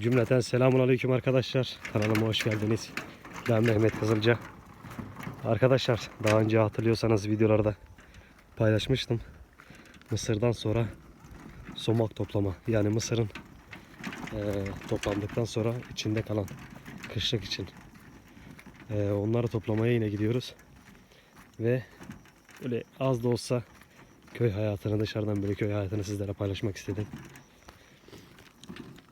Cümleten selamun aleyküm arkadaşlar. Kanalıma hoş geldiniz. Ben Mehmet Kızılca. Arkadaşlar daha önce hatırlıyorsanız videolarda paylaşmıştım. Mısırdan sonra somak toplama. Yani mısırın eee, toplandıktan sonra içinde kalan kışlık için. Eee, onları toplamaya yine gidiyoruz. Ve böyle az da olsa köy hayatını dışarıdan böyle köy hayatını sizlere paylaşmak istedim.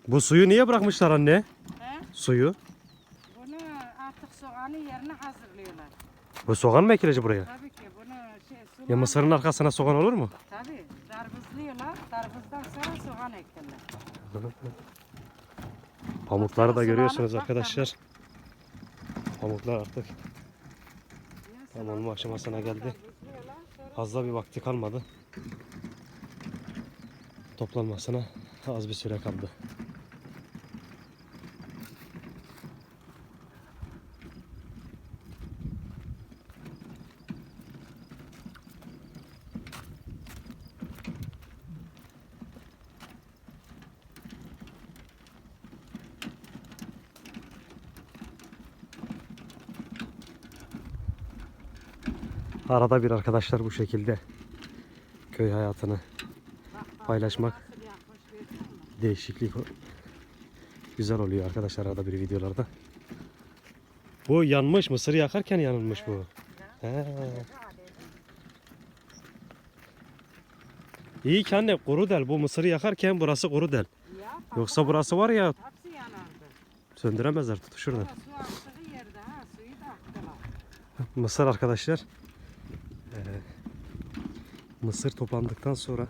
Bu suyu niye bırakmışlar anne? He? Suyu. Bunu artık soğanın yerine hazırlıyorlar. Bu soğan mı ekileci buraya? Tabii ki bunu şey sular. Ya mısırın arkasına soğan olur mu? Tabii dargızlıyorlar. Dargızdan sonra soğan eklerler. Pamukları da Soğanı görüyorsunuz arkadaşlar. Pamuklar artık tam olma aşamasına geldi. Fazla bir vakti kalmadı. Toplanmasına az bir süre kaldı. Arada bir arkadaşlar bu şekilde köy hayatını paylaşmak. değişiklik güzel oluyor arkadaşlar arada bir videolarda. Bu yanmış mısır yakarken yanılmış bu. He. İyi ki anne kuru del. Bu mısırı yakarken burası kuru del. Yoksa burası var ya söndüremezler tutuşurlar. Sonra su aktığı yerde ha suyu da aktılar. Mısır arkadaşlar. eee, mısır toplandıktan sonra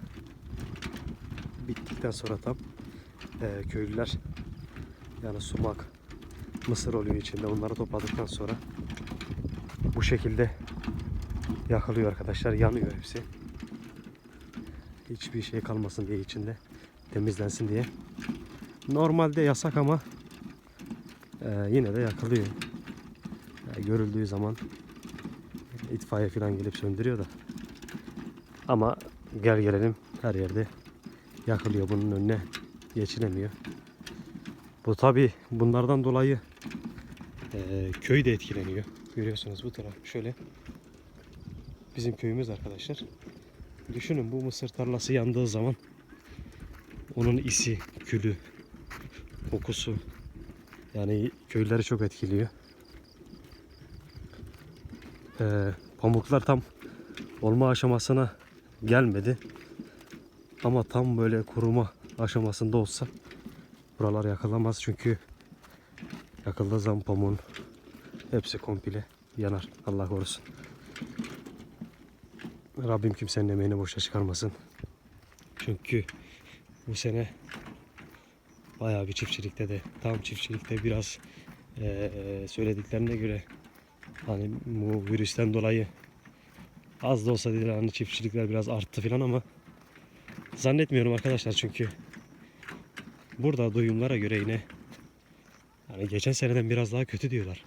bittikten sonra tam eee, köylüler yani sumak mısır oluyor içinde onları topladıktan sonra bu şekilde yakılıyor arkadaşlar yanıyor hepsi. Hiçbir şey kalmasın diye içinde temizlensin diye. Normalde yasak ama eee, yine de yakılıyor. Yani görüldüğü zaman itfaiye falan gelip söndürüyor da. Ama gel gelelim her yerde yakılıyor. Bunun önüne geçilemiyor. Bu tabi bunlardan dolayı eee, köy de etkileniyor. Görüyorsunuz bu taraf şöyle. Bizim köyümüz arkadaşlar. Düşünün bu mısır tarlası yandığı zaman onun isi, külü, kokusu yani köyleri çok etkiliyor. Ee, pamuklar tam olma aşamasına gelmedi. Ama tam böyle kuruma aşamasında olsa buralar yakılamaz çünkü yakıldığı zaman pamuğun hepsi komple yanar. Allah korusun. Rabbim kimsenin emeğini boşa çıkarmasın. Çünkü bu sene bayağı bir çiftçilikte de tam çiftçilikte biraz eee, söylediklerine göre Hani bu virüsten dolayı az da olsa dediler hani çiftçilikler biraz arttı falan ama zannetmiyorum arkadaşlar çünkü burada duyumlara göre yine hani geçen seneden biraz daha kötü diyorlar.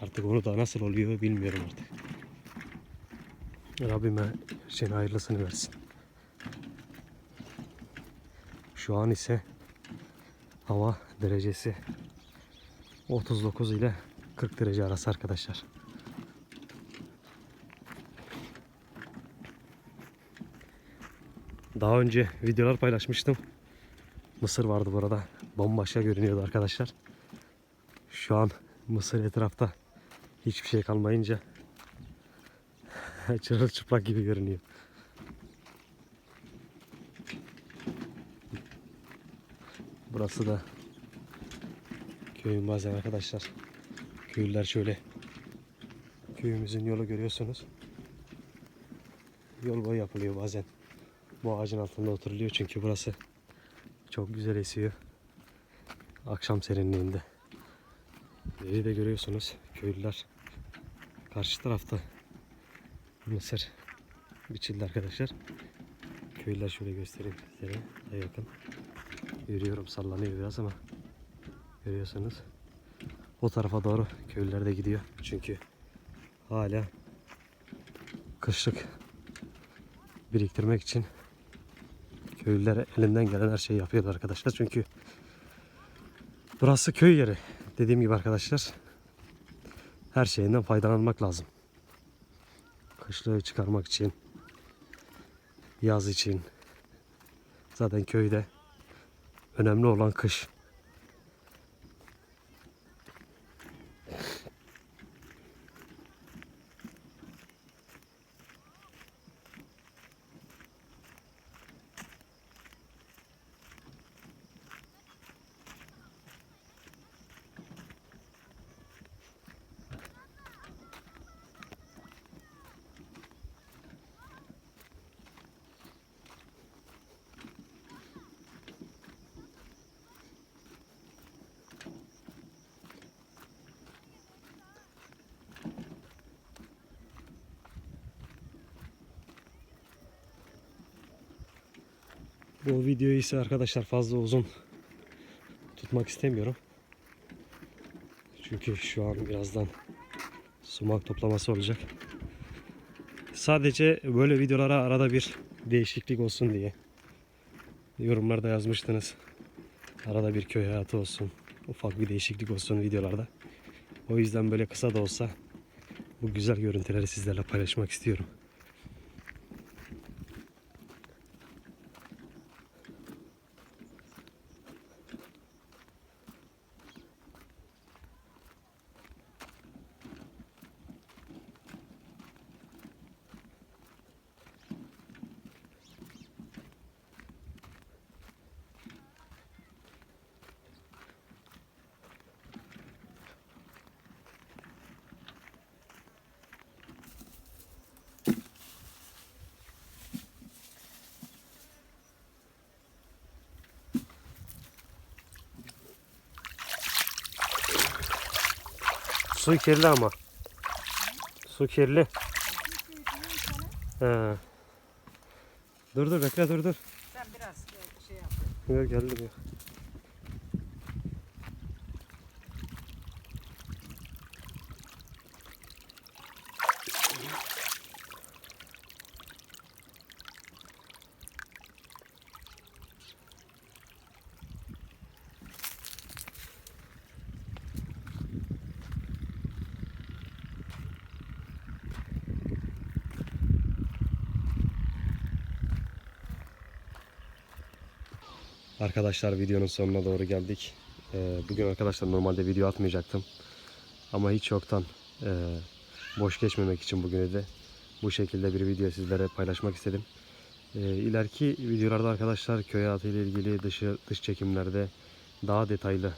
Artık onu da nasıl oluyor bilmiyorum artık. Rabbime şeyin hayırlısını versin. Şu an ise hava derecesi 39 ile 40 derece arası arkadaşlar. Daha önce videolar paylaşmıştım. Mısır vardı burada. Bombaşka görünüyordu arkadaşlar. Şu an mısır etrafta hiçbir şey kalmayınca çırılçıplak gibi görünüyor. Burası da köyün bazen arkadaşlar. Köylüler şöyle. Köyümüzün yolu görüyorsunuz. Yol boyu yapılıyor bazen. Bu ağacın altında oturuluyor çünkü burası çok güzel esiyor. Akşam serinliğinde. Yeri de görüyorsunuz köylüler. Karşı tarafta mısır biçildi arkadaşlar. Köylüler şöyle göstereyim sizlere daha yakın. Yürüyorum sallanıyor biraz ama görüyorsunuz. O tarafa doğru köylüler de gidiyor. Çünkü hala kışlık biriktirmek için köylüler elinden gelen her şeyi yapıyorlar arkadaşlar. Çünkü Burası köy yeri. Dediğim gibi arkadaşlar. Her şeyinden faydalanmak lazım. Kışlığı çıkarmak için. Yaz için. Zaten köyde önemli olan kış. Bu videoyu ise arkadaşlar fazla uzun tutmak istemiyorum. Çünkü şu an birazdan sumak toplaması olacak. Sadece böyle videolara arada bir değişiklik olsun diye. Yorumlarda yazmıştınız. Arada bir köy hayatı olsun. Ufak bir değişiklik olsun videolarda. O yüzden böyle kısa da olsa bu güzel görüntüleri sizlerle paylaşmak istiyorum. Su kirli ama. Su kirli. He. Dur dur bekle dur dur. Sen biraz şey yap. Yok geldim ya. Arkadaşlar videonun sonuna doğru geldik. Ee, bugün arkadaşlar normalde video atmayacaktım. Ama hiç yoktan e, boş geçmemek için bugünü de bu şekilde bir video sizlere paylaşmak istedim. Ee, ileriki videolarda arkadaşlar köy hayatı ile ilgili dışı, dış çekimlerde daha detaylı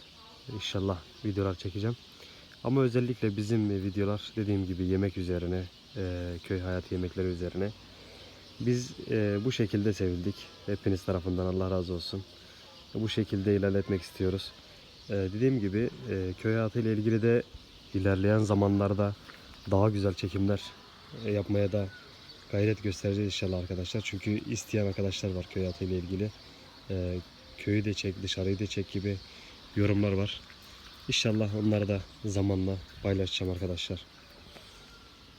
inşallah videolar çekeceğim. Ama özellikle bizim videolar dediğim gibi yemek üzerine, e, köy hayatı yemekleri üzerine. Biz e, bu şekilde sevildik. Hepiniz tarafından Allah razı olsun bu şekilde ilerletmek istiyoruz. Ee, dediğim gibi e, köy hayatı ile ilgili de ilerleyen zamanlarda daha güzel çekimler e, yapmaya da gayret göstereceğiz inşallah arkadaşlar. Çünkü isteyen arkadaşlar var köy hayatı ile ilgili. Ee, köyü de çek, dışarıyı da çek gibi yorumlar var. İnşallah onları da zamanla paylaşacağım arkadaşlar.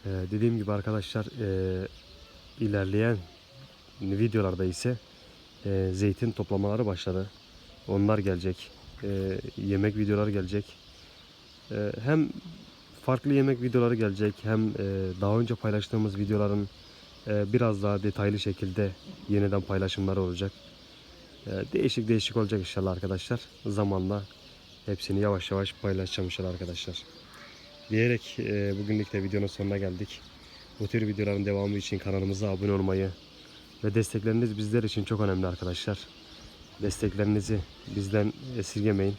Ee, dediğim gibi arkadaşlar e, ilerleyen videolarda ise e, zeytin toplamaları başladı. Onlar gelecek. E, yemek videoları gelecek. E, hem farklı yemek videoları gelecek hem e, daha önce paylaştığımız videoların e, biraz daha detaylı şekilde yeniden paylaşımları olacak. E, değişik değişik olacak inşallah arkadaşlar. Zamanla hepsini yavaş yavaş paylaşacağım inşallah arkadaşlar. Diyerek e, bugünlük de videonun sonuna geldik. Bu tür videoların devamı için kanalımıza abone olmayı, ve destekleriniz bizler için çok önemli arkadaşlar. Desteklerinizi bizden esirgemeyin.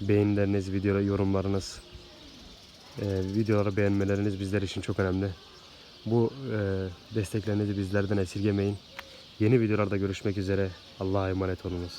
Beğenileriniz, video yorumlarınız, e, videoları beğenmeleriniz bizler için çok önemli. Bu e, desteklerinizi bizlerden esirgemeyin. Yeni videolarda görüşmek üzere. Allah'a emanet olunuz.